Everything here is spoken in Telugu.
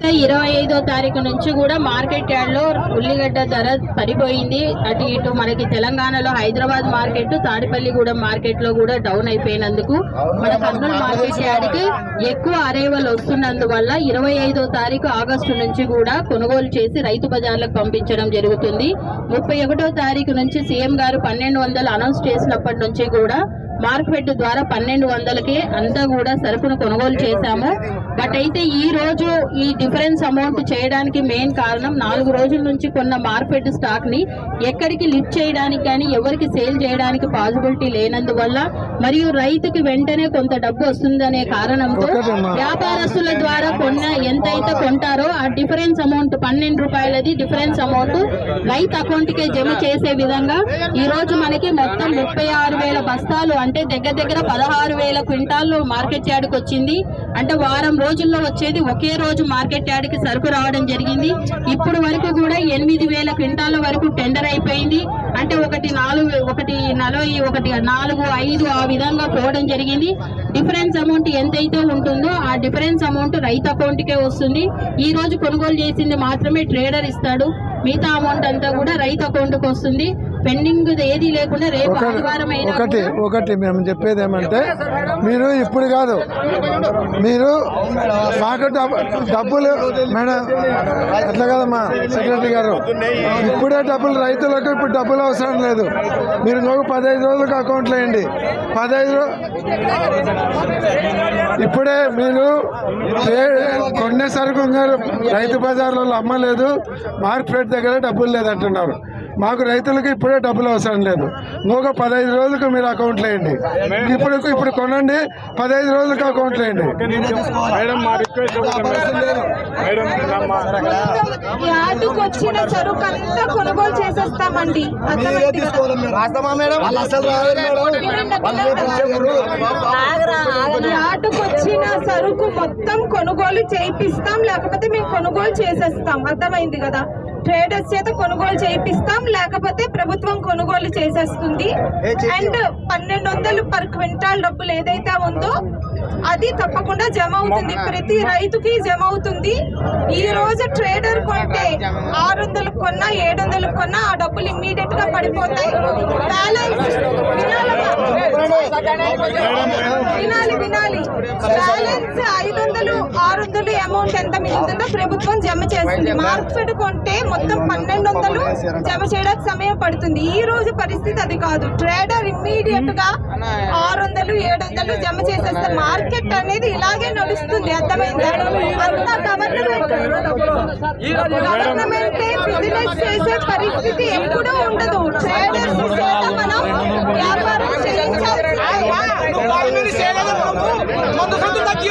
గత ఇరవై ఐదో తారీఖు నుంచి కూడా మార్కెట్ యార్డ్లో ఉల్లిగడ్డ ధర పడిపోయింది. అటు ఇటు మనకి తెలంగాణలో హైదరాబాద్ మార్కెట్ తాడిపల్లిగూడెం మార్కెట్లో కూడా డౌన్ అయిపోయినందుకు మన కర్నూలు మార్కెట్ యార్డ్కి ఎక్కువ అరైవల్ వస్తున్నందువల్ల ఇరవై ఐదో తారీఖు ఆగస్టు నుంచి కూడా కొనుగోలు చేసి రైతు బజార్లకు పంపించడం జరుగుతుంది. ముప్పై ఒకటో తారీఖు నుంచి సీఎం గారు పన్నెండు వందలు అనౌన్స్ చేసినప్పటి నుంచి కూడా మార్కెట్ ద్వారా పన్నెండు వందలకి అంతా కూడా సరుకును కొనుగోలు చేశాము. బట్ అయితే ఈ రోజు ఈ డిఫరెన్స్ అమౌంట్ చేయడానికి మెయిన్ కారణం నాలుగు రోజుల నుంచి కొన్న మార్కెట్ స్టాక్ని ఎక్కడికి లిఫ్ట్ చేయడానికి కానీ ఎవరికి సేల్ చేయడానికి పాసిబిలిటీ లేనందువల్ల మరియు రైతుకి వెంటనే కొంత డబ్బు వస్తుందనే కారణంతో వ్యాపారస్తుల ద్వారా కొన్న ఎంతైతే కొంటారో ఆ డిఫరెన్స్ అమౌంట్ పన్నెండు రూపాయలది డిఫరెన్స్ అమౌంట్ రైతు అకౌంట్ కే జమ చేసే విధంగా ఈ రోజు మనకి మొత్తం ముప్పై ఆరు వేల బస్తాలు అంటే దగ్గర దగ్గర పదహారు వేల క్వింటాలు మార్కెట్ యార్డ్కి వచ్చింది. అంటే వారం రోజుల్లో వచ్చేది ఒకే రోజు మార్కెట్ యార్డ్కి సరుకు రావడం జరిగింది. ఇప్పుడు వరకు కూడా ఎనిమిది వేల క్వింటాల వరకు టెండర్ అయిపోయింది. అంటే ఒకటి నాలుగు ఒకటి నలభై ఒకటి నాలుగు ఐదు ఆ విధంగా పోవడం జరిగింది. డిఫరెన్స్ అమౌంట్ ఎంతైతే ఉంటుందో ఆ డిఫరెన్స్ అమౌంట్ రైతు అకౌంట్కే వస్తుంది. ఈ రోజు కొనుగోలు చేసింది మాత్రమే ట్రేడర్ ఇస్తాడు. మిగతా అమౌంట్ అంతా కూడా రైతు అకౌంట్కి వస్తుంది. పెండింగ్ ఏది లేకుండా రేపు ఒకటి ఆదివారం ఒకటి ఒకటి మేము చెప్పేది ఏమంటే మీరు ఇప్పుడు కాదు మీరు మాకు డబ్బు- డబ్బులు మేడం అట్లా కదమ్మా సెక్రటరీ గారు? ఇప్పుడే డబ్బులు రైతులకు ఇప్పుడు డబ్బులు అవసరం లేదు. మీరు ఇంకొక పదహైదు రోజులకు అకౌంట్లో వేయండి. పదహైదు ఇప్పుడే మీరు కొన్నే సరుకు రైతు బజార్లలో అమ్మలేదు మార్కెట్ దగ్గర డబ్బులు లేదంటున్నారు. మాకు రైతులకు ఇప్పుడే డబ్బులు అవసరం లేదు. ఇంకొక పదహైదు రోజులకు మీరు అకౌంట్లో వేయండి ఇప్పుడు ఇప్పుడు కొనండి పదహైదు రోజులకు అకౌంట్లో వేయండి మేడం మా రిక్వెస్ట్ మేడం మా యార్డుకు వచ్చిన సరుకు అంతా కొనుగోలు చేసేస్తామండి. వచ్చిన సరుకు మొత్తం కొనుగోలు చేయిపిస్తాం లేకపోతే మేము కొనుగోలు చేసేస్తాం. అర్థమైంది కదా? ట్రేడర్స్ చేత కొనుగోలు చేయిపిస్తాం. లేకపోతే ప్రభుత్వం కొనుగోలు చేసేస్తుంది. అండ్ పన్నెండు వందలు పర్ క్వింటాల్ డబ్బులు ఏదైతే ఉందో అది తప్పకుండా జమ అవుతుంది. ప్రతి రైతుకి జమ అవుతుంది. ఈ రోజు ట్రేడర్ కొంటే ఆరు వందలు కొన్నా ఏడు వందలు కొన్నా ఆ డబ్బులు ఇమ్మీడియట్గా పడిపోతాయి. బ్యాలెన్స్ వినాలి బ్యాలెన్స్ ఐదు వందలు ఆరు వందలు అమౌంట్ ఎంత మిగులుతుందో ప్రభుత్వం జమ చేస్తుంది. మార్కెట్ కొంటే మొత్తం పన్నెండు వందలు జమ చేయడానికి సమయం పడుతుంది. ఈ రోజు పరిస్థితి అది కాదు. ట్రేడర్ ఇమ్మీడియట్గా ఆరు వందలు ఏడు వందలు జమ చేసేస్తారు. మార్కెట్ అనేది ఇలాగే నడుస్తుంది. అర్థమైందా? అంతా గవర్నమెంట్ గవర్నమెంట్ బిజినెస్ చేసే పరిస్థితి ఎప్పుడూ ఉండదు. ట్రేడర్